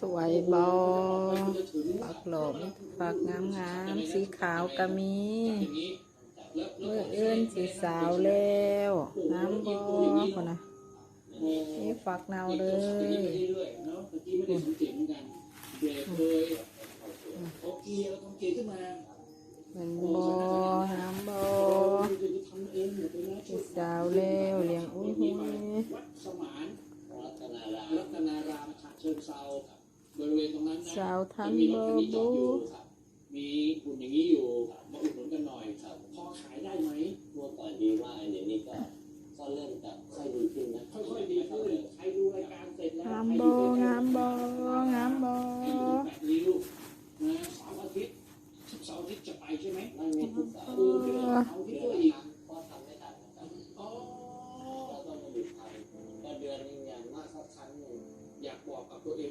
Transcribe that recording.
สวยบอปักหลบปักงามงามสีขาวก็มีเมื่อเอื้นสีสาวแล้วน้ำบอคนนะนี่ฝักเนาเลยเนาะเมื่อกี้ไม่ได้สังเกตเหมือนบรกเลยโอเกียร์ทำเกียร์ขึ้นมาเป็นบอน้ำบอสีสาวแล้วเลี้ยงอุ้ย เซาบริเวณตรงนั้นนะทัมีรถคันนี้อยู่ครับมีหุ่นอย่างนี้อยู่มาอุดหนุนกันหน่อยครับพ่อขายได้ไหมเมื่อก่อนดีว่าเดี๋ยวนี้ก็ก็เริ่มจะค่อยดีขึ้นนะค่อยๆดีขึ้นใครดูรายการเสร็จแล้วงามโบงามโบงามโบแบบนี้ลูกนะสามอาทิตย์กเสาร์อาทิตย์จะไปใช่ไหมไม่ไม่ทุกสาร์ Của.